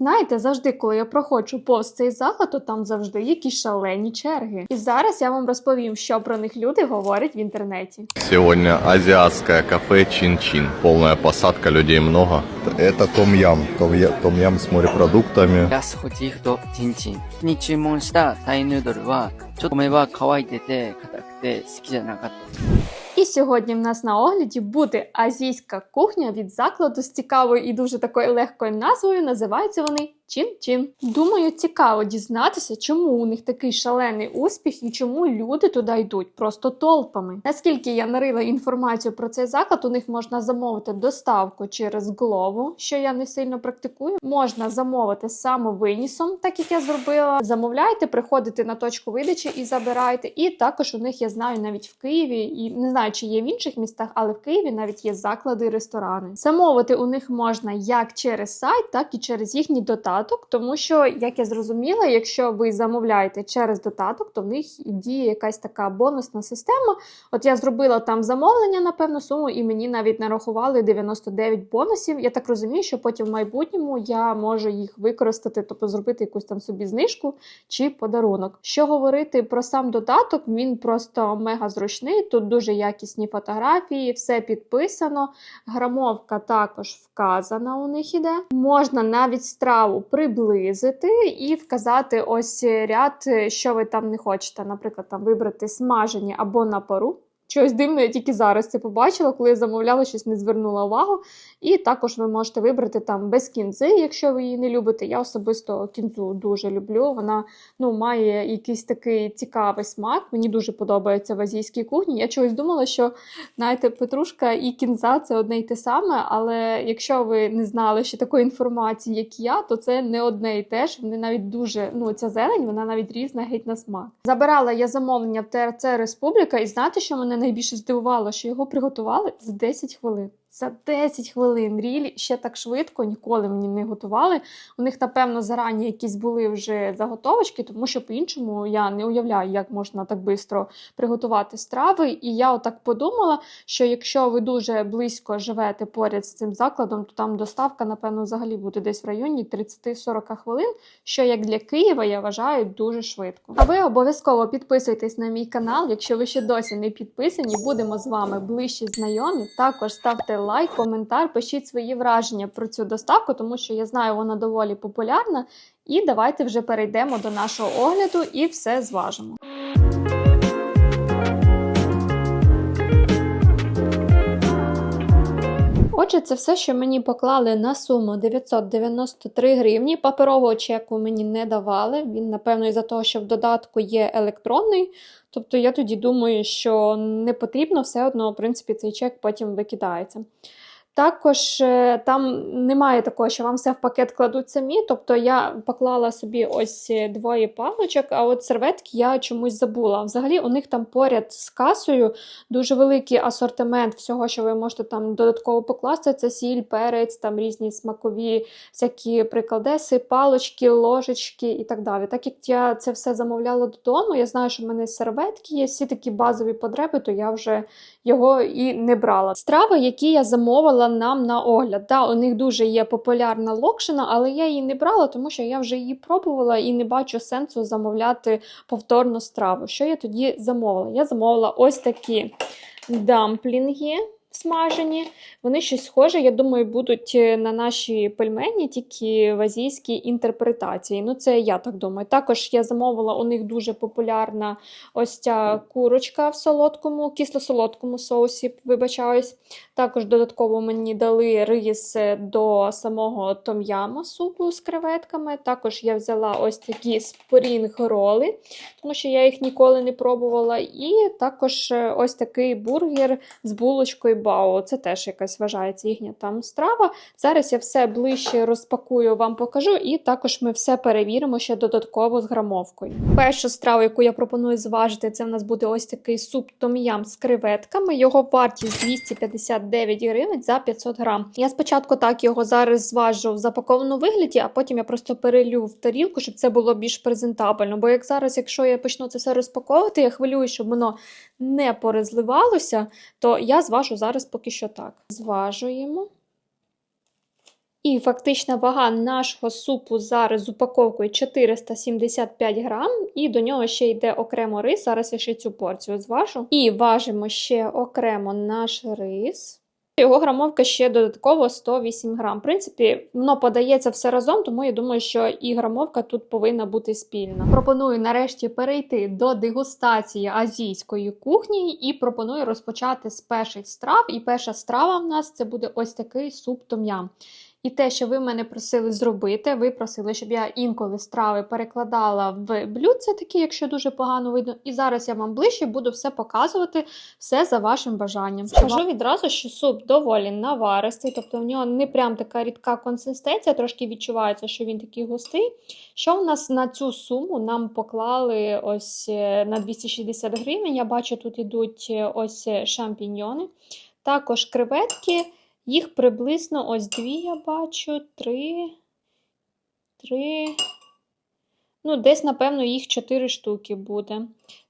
Знаєте, завжди, коли я проходжу повз цей заклад, то там завжди якісь шалені черги. І зараз я вам розповім, що про них люди говорять в інтернеті. Сьогодні азіатське кафе Чин-Чин. Повна посадка людей много. Это том-ям. Том-ям з морепродуктами. Я сходив до Чин-Чин. Нічимон ста тай нудл ва, чото мева кавайте те, катакте, скі і сьогодні в нас на огляді буде азійська кухня від закладу з цікавою і дуже такою легкою назвою. Називаються вони Чин-Чин. Думаю, цікаво дізнатися, чому у них такий шалений успіх і чому люди туди йдуть просто толпами. Наскільки я нарила інформацію про цей заклад, у них можна замовити доставку через Glovo, що я не сильно практикую. Можна замовити самовинісом, так як я зробила. Замовляйте, приходите на точку видачі і забирайте. І також у них я знаю навіть в Києві, і не знаю, чи є в інших містах, але в Києві навіть є заклади ресторани. Замовити у них можна як через сайт, так і через їхній додаток, тому що, як я зрозуміла, якщо ви замовляєте через додаток, то в них діє якась така бонусна система. От я зробила там замовлення на певну суму, і мені навіть нарахували 99 бонусів. Я так розумію, що потім в майбутньому я можу їх використати, тобто зробити якусь там собі знижку чи подарунок. Що говорити про сам додаток, він просто мега зручний. Тут дуже якісні фотографії, все підписано. Грамовка також вказана у них іде. Можна навіть страву приблизити і вказати ось ряд, що ви там не хочете. Наприклад, там вибрати смажені або на пару. Щось дивне, я тільки зараз це побачила, коли я замовляла, щось не звернула увагу. І також ви можете вибрати там без кінзи, якщо ви її не любите. Я особисто кінзу дуже люблю. Вона ну, має якийсь такий цікавий смак. Мені дуже подобається в азійській кухні. Я чогось думала, що знаєте, петрушка і кінза це одне й те саме. Але якщо ви не знали ще такої інформації, як я, то це не одне і те ж. Вони навіть дуже ну ця зелень, вона навіть різна геть на смак. Забирала я замовлення в ТРЦ Республіка, і знаєте, що мене найбільше здивувало, що його приготували за 10 хвилин. За 10 хвилин рілі ще так швидко ніколи мені не готували. У них, напевно, зарані якісь були вже заготовочки, тому що по-іншому я не уявляю, як можна так швидко приготувати страви. І я отак подумала, що якщо ви дуже близько живете поряд з цим закладом, то там доставка, напевно, взагалі буде десь в районі 30-40 хвилин, що як для Києва я вважаю дуже швидко. А ви обов'язково підписуйтесь на мій канал, якщо ви ще досі не підписані, будемо з вами ближче знайомі. Також ставте лайк, коментар, пишіть свої враження про цю доставку, тому що я знаю, вона доволі популярна. І давайте вже перейдемо до нашого огляду і все зважимо. Отже, це все, що мені поклали на суму 993 гривні. Паперового чеку мені не давали. Він, напевно, із-за того, що в додатку є електронний. Тобто я тоді думаю, що не потрібно, все одно, в принципі, цей чек потім викидається. Також е, там немає такого, що вам все в пакет кладуть самі. Тобто я поклала собі ось е, двоє паличок, а от серветки я чомусь забула. Взагалі, у них там поряд з касою дуже великий асортимент всього, що ви можете там додатково покласти. Це сіль, перець, там різні смакові всякі прикладеси, палички, ложечки і так далі. Так як я це все замовляла додому, я знаю, що в мене серветки є, всі такі базові потреби, то я вже його і не брала. Страви, які я замовила нам на огляд. Да, у них дуже є популярна локшина, але я її не брала, тому що я вже її пробувала і не бачу сенсу замовляти повторно страву. Що я тоді замовила? Я замовила ось такі дамплінги. Смажені, вони щось схоже, я думаю, будуть е, на наші пельмені, тільки в азійській інтерпретації. Ну, це я так думаю. Також я замовила у них дуже популярна ось ця курочка в солодкому, кисло-солодкому соусі, вибачаюсь. Також додатково мені дали рис до самого том'яма супу з креветками. Також я взяла ось такі спорінг-роли, тому що я їх ніколи не пробувала. І також е, ось такий бургер з булочкою бао. Це теж якась вважається їхня там страва. Зараз я все ближче розпакую, вам покажу, і також ми все перевіримо ще додатково з грамовкою. Першу страву, яку я пропоную зважити, це в нас буде ось такий суп том'ям з креветками. Його вартість 259 гривень за 500 грам. Я спочатку так його зараз зважу в запакованому вигляді, а потім я просто перелю в тарілку, щоб це було більш презентабельно. Бо як зараз, якщо я почну це все розпаковувати, я хвилюю, щоб воно не порозливалося, то я зважу зараз поки що так. Зважуємо. І фактична вага нашого супу зараз з упаковкою 475 грам, і до нього ще йде окремо рис. Зараз я ще цю порцію зважу. І важимо ще окремо наш рис. Його грамовка ще додатково 108 грам. В принципі, воно подається все разом, тому я думаю, що і грамовка тут повинна бути спільна. Пропоную нарешті перейти до дегустації азійської кухні і пропоную розпочати з перших страв. І перша страва в нас це буде ось такий суп том'ям. І те, що ви мене просили зробити, ви просили, щоб я інколи страви перекладала в блюдце, такі, якщо дуже погано видно. І зараз я вам ближче буду все показувати, все за вашим бажанням. Скажу відразу, що суп доволі наваристий, тобто в нього не прям така рідка консистенція, трошки відчувається, що він такий густий. Що в нас на цю суму нам поклали ось е, на 260 гривень? Я бачу, тут ідуть е, ось е, шампіньйони, також креветки. Їх приблизно ось дві я бачу, три, три. Ну, десь, напевно, їх чотири штуки буде.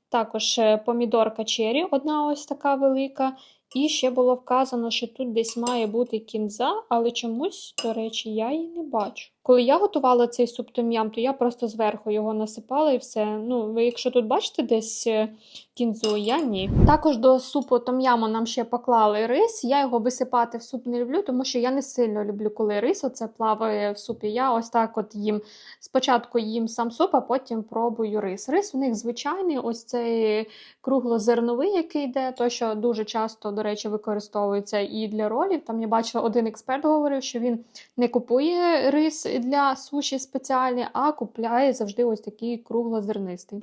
Також е, помідорка чері, одна ось така велика. І ще було вказано, що тут десь має бути кінза, але чомусь, до речі, я її не бачу. Коли я готувала цей суп том'ям, то я просто зверху його насипала і все. Ну, ви якщо тут бачите десь е, кінзу, я ні. Також до супу том'яму нам ще поклали рис. Я його висипати в суп не люблю, тому що я не сильно люблю, коли рис оце плаває в супі. Я ось так от їм спочатку їм сам суп, а потім пробую рис. Рис у них звичайний, ось цей круглозерновий, який йде, то що дуже часто, до речі, використовується і для ролів. Там я бачила, один експерт говорив, що він не купує рис для суші спеціальний, а купляє завжди ось такий круглозернистий.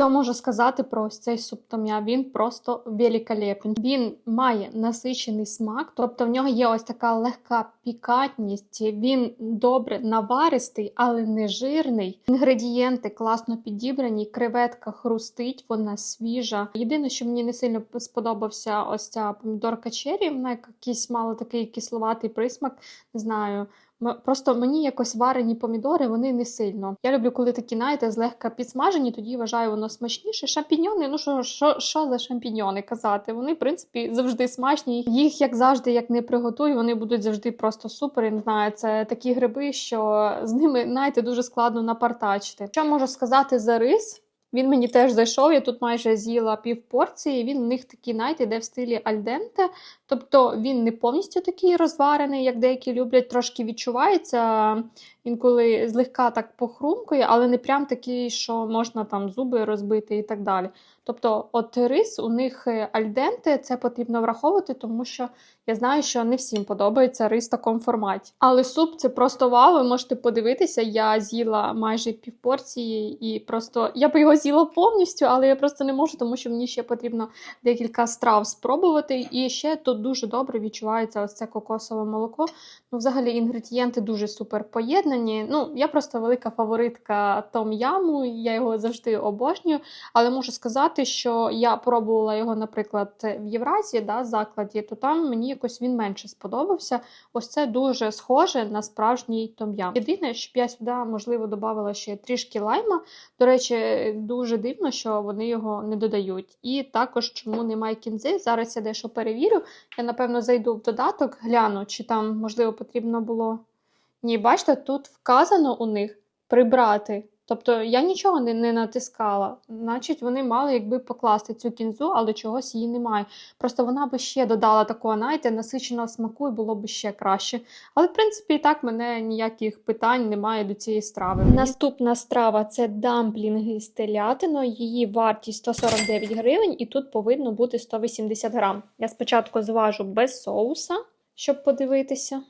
Що можу сказати про ось цей суп? Він просто великолепний. Він має насичений смак, тобто в нього є ось така легка пікантність. Він добре наваристий, але не жирний. Інгредієнти класно підібрані, креветка хрустить, вона свіжа. Єдине, що мені не сильно сподобався ось ця помідорка чері, вона якийсь мала такий кисловатий присмак, не знаю. Просто мені якось варені помідори, вони не сильно. Я люблю, коли такі, знаєте, злегка підсмажені, тоді вважаю воно смачніше. Шампіньони, ну що, що, що за шампіньони казати? Вони, в принципі, завжди смачні. Їх, як завжди, як не приготую, вони будуть завжди просто супер. Я не знаю, це такі гриби, що з ними, знаєте, дуже складно напартачити. Що можу сказати за рис? Він мені теж зайшов. Я тут майже з'їла пів порції. Він у них такий, знаєте, йде в стилі альденте. Тобто він не повністю такий розварений, як деякі люблять, трошки відчувається. Інколи злегка так похрумкує, але не прям такий, що можна там зуби розбити і так далі. Тобто, от рис у них е, альденте, це потрібно враховувати, тому що я знаю, що не всім подобається рис в такому форматі. Але суп це просто вау. Ви можете подивитися. Я з'їла майже півпорції і просто я б його з'їла повністю, але я просто не можу, тому що мені ще потрібно декілька страв спробувати. І ще тут дуже добре відчувається ось це кокосове молоко. Ну, взагалі, інгредієнти дуже супер поєднані. Ну, я просто велика фаворитка том яму, я його завжди обожнюю. Але можу сказати, що я пробувала його, наприклад, в Євразії, да, закладі, то там мені якось він менше сподобався. Ось це дуже схоже на справжній том-ям. Єдине, щоб я сюди, можливо, додавала ще трішки лайма. До речі, дуже дивно, що вони його не додають. І також, чому немає кінзи. Зараз я дещо перевірю. Я, напевно, зайду в додаток, гляну, чи там, можливо, потрібно було. Ні, бачите, тут вказано у них прибрати. Тобто я нічого не, не натискала. Значить, вони мали якби покласти цю кінзу, але чогось її немає. Просто вона би ще додала такого, знаєте, насиченого смаку і було б ще краще. Але, в принципі, і так мене ніяких питань немає до цієї страви. Наступна страва це дамплінги з телятиною. Її вартість 149 гривень, і тут повинно бути 180 грам. Я спочатку зважу без соуса, щоб подивитися.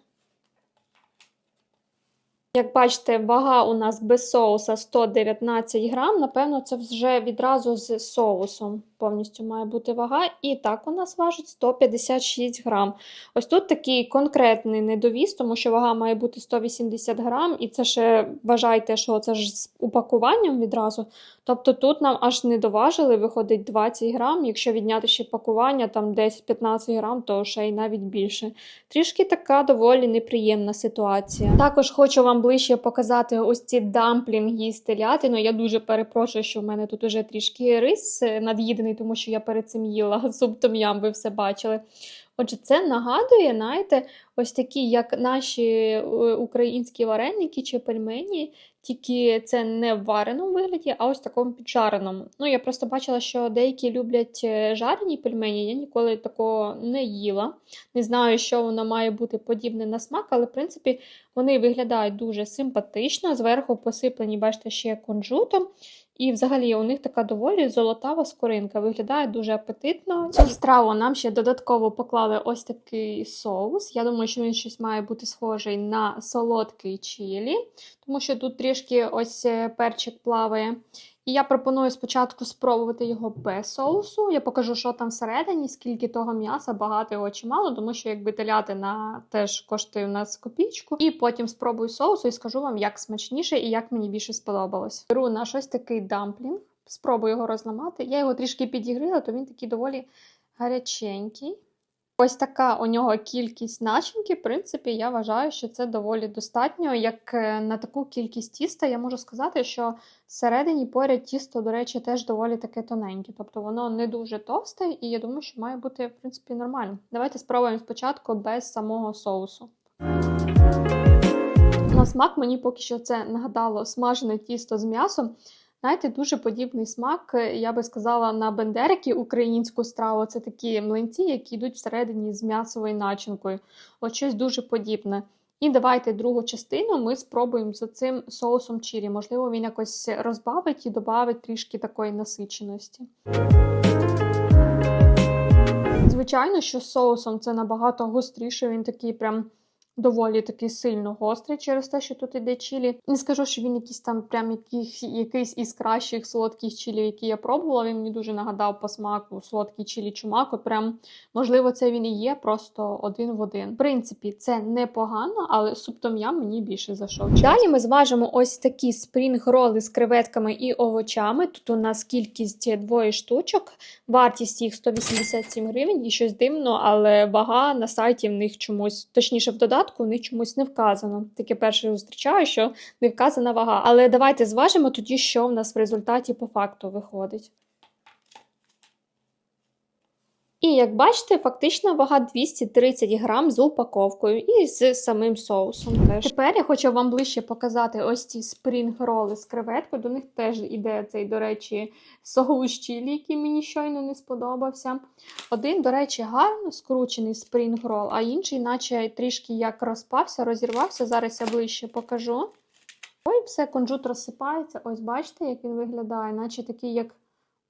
Як бачите, вага у нас без соуса 119 грам. Напевно, це вже відразу з соусом повністю має бути вага. І так у нас важить 156 грам. Ось тут такий конкретний недовіз, тому що вага має бути 180 грам, і це ще вважайте, що це ж з упакуванням відразу. Тобто тут нам аж не доважили, виходить 20 грам. Якщо відняти ще пакування, там 10-15 грам, то ще й навіть більше. Трішки така доволі неприємна ситуація. Також хочу вам ближче показати ось ці дамплінги з телятиною. Я дуже перепрошую, що в мене тут уже трішки рис над'їдений, тому що я перед цим їла суп том'ям, ви все бачили. Отже, це нагадує, знаєте, ось такі, як наші е, українські вареники чи пельмені, тільки це не в вареному вигляді, а ось такому піджареному. Ну, я просто бачила, що деякі люблять е, жарені пельмені, я ніколи такого не їла. Не знаю, що воно має бути подібне на смак, але в принципі вони виглядають дуже симпатично. Зверху посиплені, бачите, ще кунжутом. І взагалі у них така доволі золотава скоринка, виглядає дуже апетитно. Цю страву нам ще додатково поклали ось такий соус. Я думаю, що він щось має бути схожий на солодкий чилі, тому що тут трішки ось е, перчик плаває. І я пропоную спочатку спробувати його без соусу. Я покажу, що там всередині, скільки того м'яса, багато його чи мало, тому що якби телятина теж коштує у нас копійку. І потім спробую соусу і скажу вам, як смачніше і як мені більше сподобалось. Беру на щось такий дамплінг, спробую його розламати. Я його трішки підігрила, то він такий доволі гаряченький. Ось така у нього кількість начинки. В принципі, я вважаю, що це доволі достатньо. Як е, на таку кількість тіста, я можу сказати, що всередині поряд тісто, до речі, теж доволі таке тоненьке. Тобто воно не дуже товсте, і я думаю, що має бути, в принципі, нормально. Давайте спробуємо спочатку без самого соусу. На смак мені поки що це нагадало смажене тісто з м'ясом. Знаєте, дуже подібний смак, е, я би сказала, на бендерики українську страву. Це такі млинці, які йдуть всередині з м'ясовою начинкою. От щось дуже подібне. І давайте другу частину ми спробуємо з цим соусом чірі. Можливо, він якось розбавить і додавить трішки такої насиченості. Звичайно, що з соусом це набагато гостріше, він такий прям доволі такий сильно гострий через те, що тут іде чилі. Не скажу, що він якийсь там прям яких, якийсь із кращих солодких чилі, які я пробувала. Він мені дуже нагадав по смаку солодкий чилі чумак. От прям, можливо, це він і є просто один в один. В принципі, це непогано, але суп том-ям мені більше зайшов. Далі ми зважимо ось такі спрінг-роли з креветками і овочами. Тут у нас кількість двоє штучок, вартість їх 187 гривень і щось дивно, але вага на сайті в них чомусь, точніше, в додатку в них чомусь не вказано. Таке перше зустрічаю, що не вказана вага. Але давайте зважимо тоді, що в нас в результаті по факту виходить. І як бачите, фактично вага 230 грам з упаковкою і з самим соусом. Теж. Тепер я хочу вам ближче показати ось ці спрінг-роли з креветкою. До них теж іде цей, до речі, соус чилі, який мені щойно не сподобався. Один, до речі, гарно скручений спрінг-рол, а інший, наче трішки як розпався, розірвався. Зараз я ближче покажу. Ой, все, кунжут розсипається. Ось бачите, як він виглядає, наче такий як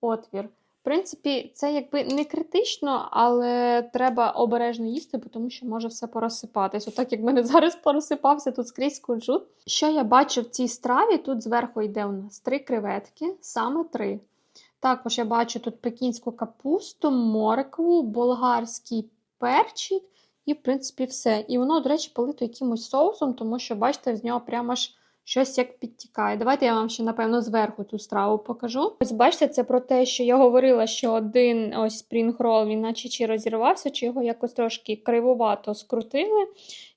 отвір. В принципі, це якби не критично, але треба обережно їсти, тому що може все порозсипатись. Отак, як мене зараз порозсипався тут скрізь кунжут. Що я бачу в цій страві? Тут зверху йде у нас три креветки, саме три. Також я бачу тут пекінську капусту, моркву, болгарський перчик і, в принципі, все. І воно, до речі, полито якимось соусом, тому що, бачите, з нього прямо ж щось як підтікає. Давайте я вам ще, напевно, зверху цю страву покажу. Ось бачите, це про те, що я говорила, що один ось спрінг-рол, він наче чи розірвався, чи його якось трошки кривувато скрутили.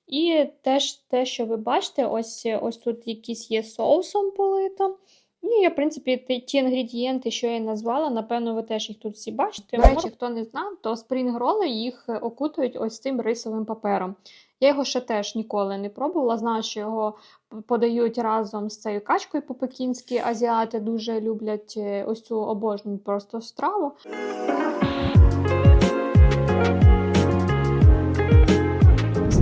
І теж те, що ви бачите, ось ось тут якісь є соусом полито. І, в принципі, ті, ті інгредієнти, що я назвала, напевно, ви теж їх тут всі бачите. До речі, хто не знав, то спрінг-роли їх окутують ось цим рисовим папером. Я його ще теж ніколи не пробувала. Знаю, що його подають разом з цією качкою по-пекінськи. Азіати дуже люблять е, ось цю обожнюю просто страву.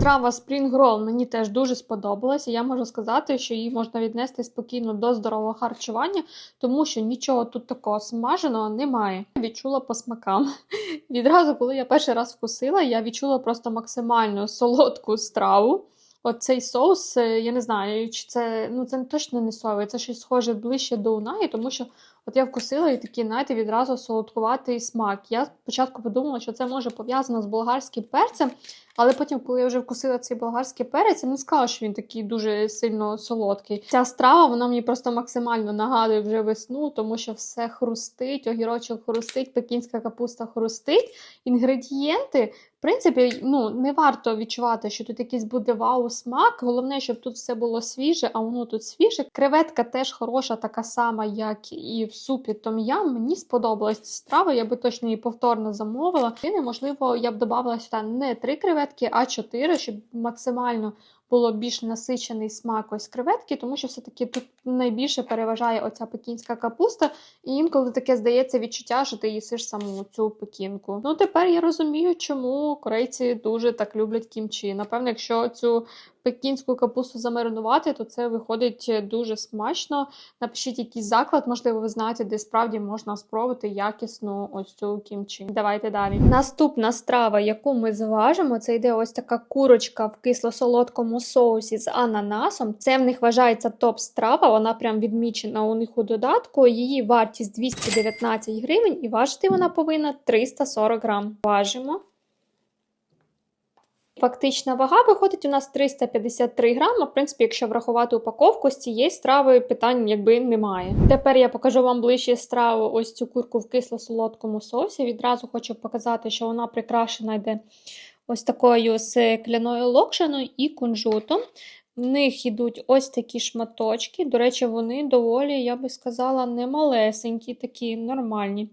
Страва Spring Roll мені теж дуже сподобалася. Я можу сказати, що її можна віднести спокійно до здорового харчування, тому що нічого тут такого смаженого немає. Відчула по смакам. Відразу, коли я перший раз вкусила, я відчула просто максимально солодку страву. От цей соус, е, я не знаю, чи це ну це точно не соєвий, це щось схоже ближче до унаї, тому що От я вкусила і такий, знаєте, відразу солодкуватий смак. Я спочатку подумала, що це може пов'язано з болгарським перцем, але потім, коли я вже вкусила цей болгарський перець, я не сказала, що він такий дуже сильно солодкий. Ця страва вона мені просто максимально нагадує вже весну, тому що все хрустить, огірочок хрустить, пекінська капуста хрустить. Інгредієнти, в принципі, ну не варто відчувати, що тут якийсь буде вау смак. Головне, щоб тут все було свіже, а воно тут свіже. Креветка теж хороша, така сама, як і в супі том-ям. Мені сподобалась ця страва, я би точно її повторно замовила. І неможливо, я б додавала сюди не три креветки, а чотири, щоб максимально було більш насичений смак ось креветки, тому що все-таки тут найбільше переважає оця пекінська капуста, і інколи таке здається відчуття, що ти їсиш саму цю пекінку. Ну тепер я розумію, чому корейці дуже так люблять кімчі. Напевно, якщо цю пекінську капусту замаринувати, то це виходить дуже смачно. Напишіть якийсь заклад, можливо, ви знаєте, де справді можна спробувати якісну ось цю кімчі. Давайте далі. Наступна страва, яку ми зважимо, це йде ось така курочка в кисло-солодкому соусі з ананасом. Це в них вважається топ-страва. Вона прям відмічена у них у додатку. Її вартість 219 гривень, і важити вона повинна 340 грам. Важимо. Фактична вага виходить у нас 353 грама. В принципі, якщо врахувати упаковку з цієї страви, питань якби немає. Тепер я покажу вам ближче страву ось цю курку в кисло-солодкому соусі. Відразу хочу показати, що вона прикрашена йде ось такою скляною локшиною і кунжутом. В них йдуть ось такі шматочки. До речі, вони доволі, я би сказала, не малесенькі, такі нормальні.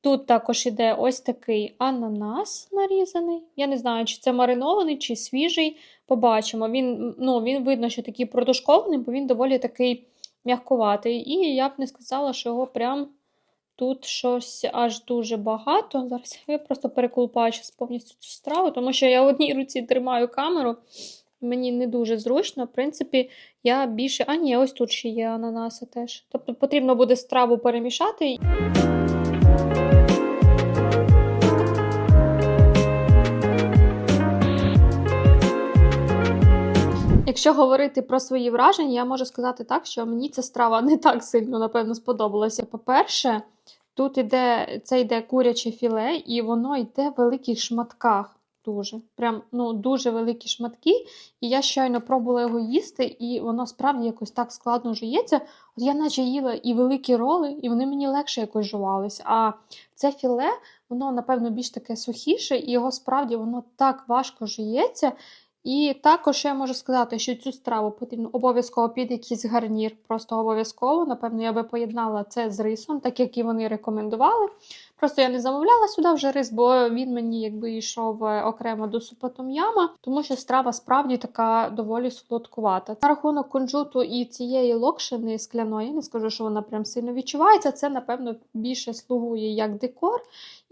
Тут також іде ось такий ананас нарізаний. Я не знаю, чи це маринований, чи свіжий. Побачимо. Він, ну, він видно, що такий протушкований, бо він доволі такий м'якуватий. І я б не сказала, що його прям тут щось аж дуже багато. Зараз я просто переколупаю повністю цю страву, тому що я в одній руці тримаю камеру. Мені не дуже зручно. В принципі, я більше. А ні, ось тут ще є ананаси теж. Тобто потрібно буде страву перемішати. Якщо говорити про свої враження, я можу сказати так, що мені ця страва не так сильно, напевно, сподобалася. По-перше, тут іде це йде куряче філе, і воно йде в великих шматках. Дуже. Прям ну, дуже великі шматки. І я щойно пробувала його їсти, і воно справді якось так складно жується. От я наче їла і великі роли, і вони мені легше якось жувались. А це філе, воно, напевно, більш таке сухіше, і його справді воно так важко жується. І також я можу сказати, що цю страву потрібно обов'язково під якийсь гарнір. Просто обов'язково. Напевно, я би поєднала це з рисом, так як і вони рекомендували. Просто я не замовляла сюди вже рис, бо він мені якби йшов е, окремо до супа том-яма, тому що страва справді така доволі солодкувата. На рахунок кунжуту і цієї локшини скляної, я не скажу, що вона прям сильно відчувається. Це, напевно, більше слугує як декор.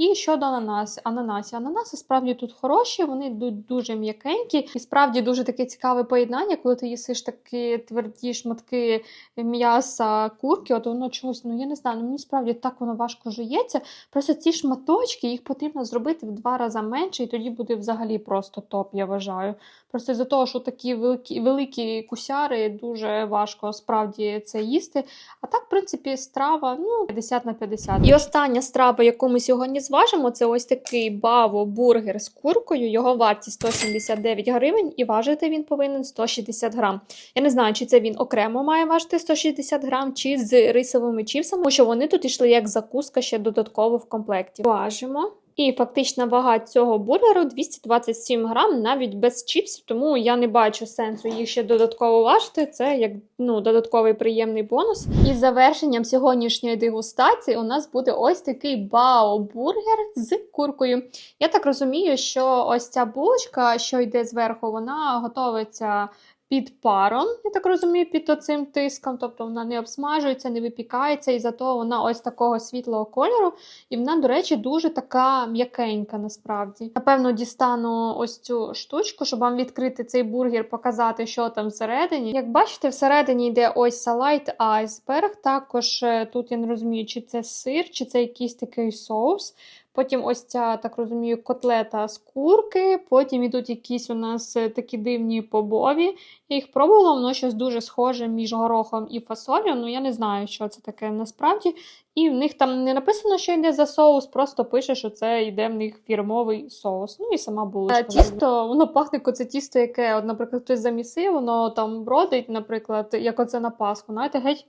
І щодо ананас, ананасів. Ананаси справді тут хороші, вони йдуть дуже м'якенькі. І справді дуже таке цікаве поєднання, коли ти їсиш такі тверді шматки м'яса курки, от воно чогось, ну я не знаю, ну мені справді так воно важко жується. Просто ці шматочки їх потрібно зробити в два рази менше, і тоді буде взагалі просто топ, я вважаю. Просто з-за того, що такі великі, великі кусяри дуже важко справді це їсти. А так, в принципі, страва ну 50 на 50. І остання страва, яку ми сьогодні зважимо, це ось такий баво бургер з куркою. Його вартість 179 гривень, і важити він повинен 160 грам. Я не знаю, чи це він окремо має важити 160 грам, чи з рисовими чіпсами, тому що вони тут йшли як закуска ще додатково в комплекті. Важимо. І фактична вага цього бургеру 227 грам, навіть без чіпсів, тому я не бачу сенсу їх ще додатково важити. Це як ну, додатковий приємний бонус. І завершенням сьогоднішньої дегустації у нас буде ось такий бао-бургер з куркою. Я так розумію, що ось ця булочка, що йде зверху, вона готовиться. Під паром, я так розумію, під оцим тиском, тобто вона не обсмажується, не випікається, і зато вона ось такого світлого кольору. І вона, до речі, дуже така м'якенька насправді. Напевно, дістану ось цю штучку, щоб вам відкрити цей бургер, показати, що там всередині. Як бачите, всередині йде ось салайт айсберг. Також е, тут я не розумію, чи це сир, чи це якийсь такий соус. Потім ось ця, так розумію, котлета з курки. Потім ідуть якісь у нас е, такі дивні побові. Я їх пробувала, воно щось дуже схоже між горохом і фасолью. Ну я не знаю, що це таке насправді. І в них там не написано, що йде за соус, просто пише, що це йде в них фірмовий соус. Ну і сама булочка. Тісто, воно пахне як оце тісто, яке, от, наприклад, хтось замісив, воно там бродить, наприклад, як оце на Пасху. Знаєте, геть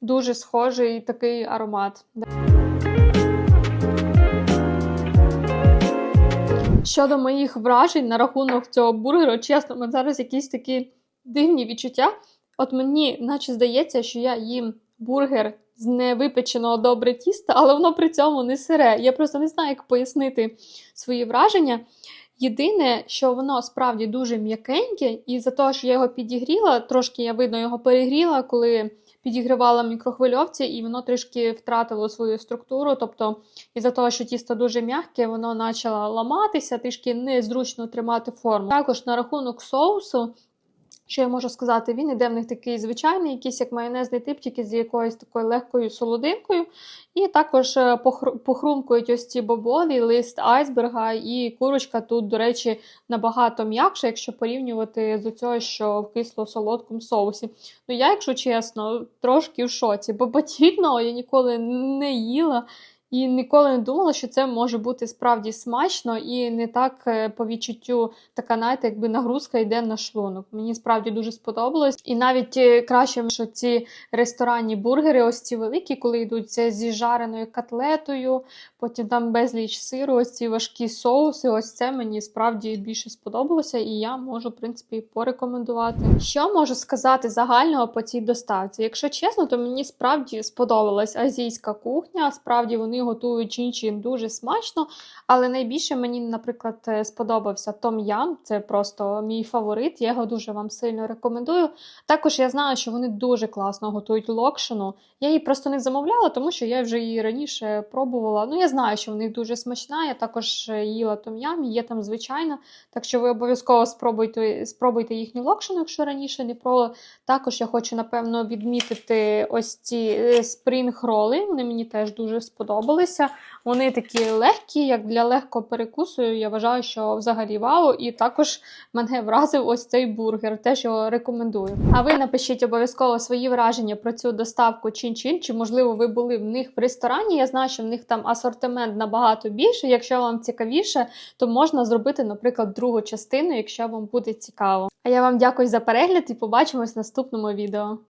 дуже схожий такий аромат. Щодо моїх вражень на рахунок цього бургеру, чесно, мене зараз якісь такі дивні відчуття. От мені, наче здається, що я їм бургер з невипеченого добре тіста, але воно при цьому не сире. Я просто не знаю, як пояснити свої враження. Єдине, що воно справді дуже м'якеньке, і за того, що я його підігріла, трошки я видно його перегріла, коли підігрівала в мікрохвильовці, і воно трішки втратило свою структуру. Тобто, із-за того, що тісто дуже м'яке, воно почало ламатися, трішки незручно тримати форму. Також на рахунок соусу. Що я можу сказати, він іде в них такий звичайний, якийсь як майонезний тип, тільки з якоюсь такою легкою солодинкою. І також е, похрумкують ось ці бобові, лист айсберга, і курочка тут, до речі, набагато м'якша, якщо порівнювати з цього, що в кисло-солодкому соусі. Ну я, якщо чесно, трошки в шоці, бо подібного я ніколи не їла. І ніколи не думала, що це може бути справді смачно і не так е, по відчуттю така, знаєте, якби нагрузка йде на шлунок. Мені справді дуже сподобалось. І навіть е, краще, що ці ресторанні бургери, ось ці великі, коли йдуть зі жареною котлетою, потім там безліч сиру, ось ці важкі соуси. Ось це мені справді більше сподобалося, і я можу, в принципі, порекомендувати. Що можу сказати загального по цій доставці? Якщо чесно, то мені справді сподобалась азійська кухня. Справді вони готують чин-чин дуже смачно. Але найбільше мені, наприклад, е, сподобався Том Ям. Це просто мій фаворит. Я його дуже вам сильно рекомендую. Також я знаю, що вони дуже класно готують локшину. Я її просто не замовляла, тому що я вже її раніше пробувала. Ну, я знаю, що в них дуже смачна. Я також е, їла Том Ям, є там звичайно. Так що ви обов'язково спробуйте, спробуйте їхню локшину, якщо раніше не пробували. Також я хочу, напевно, відмітити ось ці спрінг-роли. Вони мені теж дуже сподобалися. Вони такі легкі, як для легкого перекусу. Я вважаю, що взагалі вау. І також мене вразив ось цей бургер. Теж його рекомендую. А ви напишіть обов'язково свої враження про цю доставку чин-чин, чи можливо ви були в них в ресторані. Я знаю, що в них там асортимент набагато більше. Якщо вам цікавіше, то можна зробити, наприклад, другу частину, якщо вам буде цікаво. А я вам дякую за перегляд і побачимось в наступному відео.